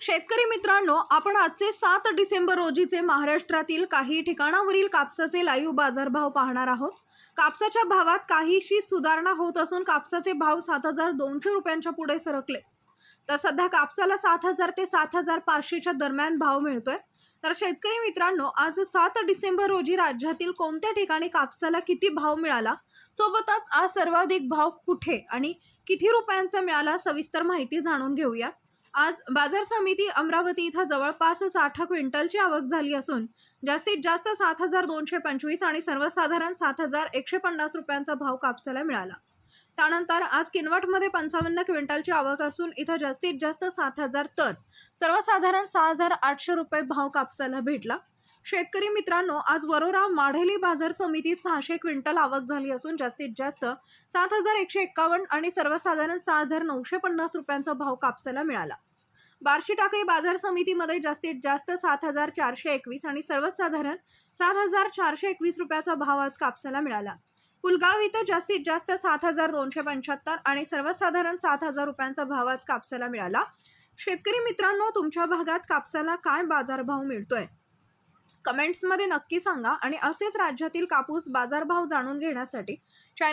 शेतकरी मित्रांनो आपण आजचे सात डिसेंबर रोजीचे महाराष्ट्रातील काही ठिकाणावरील कापसाचे लाईव्ह बाजारभाव पाहणार आहोत. कापसाच्या भावात काहीशी सुधारणा होत असून कापसाचे भाव सात हजार दोनशे रुपयांच्या पुढे सरकले. तर सध्या कापसाला सात हजार ते सात हजार पाचशेच्या दरम्यान भाव मिळतोय. तर शेतकरी मित्रांनो आज सात डिसेंबर रोजी राज्यातील कोणत्या ठिकाणी कापसाला किती भाव मिळाला? सोबतच आज सर्वाधिक भाव कुठे आणि किती रुपयांचा मिळाला? सविस्तर माहिती जाणून घेऊया. आज बाजार समिती अमरावती इथं जवळपास साठ क्विंटलची आवक झाली असून जास्तीत जास्त सात हजार दोनशे पंचवीस आणि सर्वसाधारण सात हजार एकशे पन्नास रुपयांचा भाव कापसाला मिळाला. त्यानंतर आज किनवटमध्ये पंचावन्न क्विंटलची आवक असून इथं जास्तीत जास्त सात हजार तर सर्वसाधारण सहा हजार आठशे रुपये भाव कापसाला भेटला. शेतकरी मित्रांनो आज वरोरा माढेली बाजार समितीत सहाशे क्विंटल आवक झाली असून जास्तीत जास्त सात हजार एकशे एक्कावन्न आणि सर्वसाधारण सहा हजार नऊशे पन्नास रुपयांचा भाव कापसाला मिळाला. बार्शी टाकळी बाजार समितीमध्ये जास्तीत जास्त सात हजार चारशे एकवीस आणि सर्वसाधारण सात हजार चारशे एकवीस रुपयाचा भाव आज कापसाला मिळाला. पुलगाव इथं जास्तीत जास्त सात हजार दोनशे पंच्याहत्तर आणि सर्वसाधारण सात हजार रुपयांचा भाव आज कापसाला मिळाला. शेतकरी मित्रांनो तुमच्या भागात कापसाला काय बाजारभाव मिळतोय? कमेंट्समध्ये नक्की सांगा आणि असेच राज्यातील कापूस बाजारभाव जाणून घेण्यासाठी चॅनल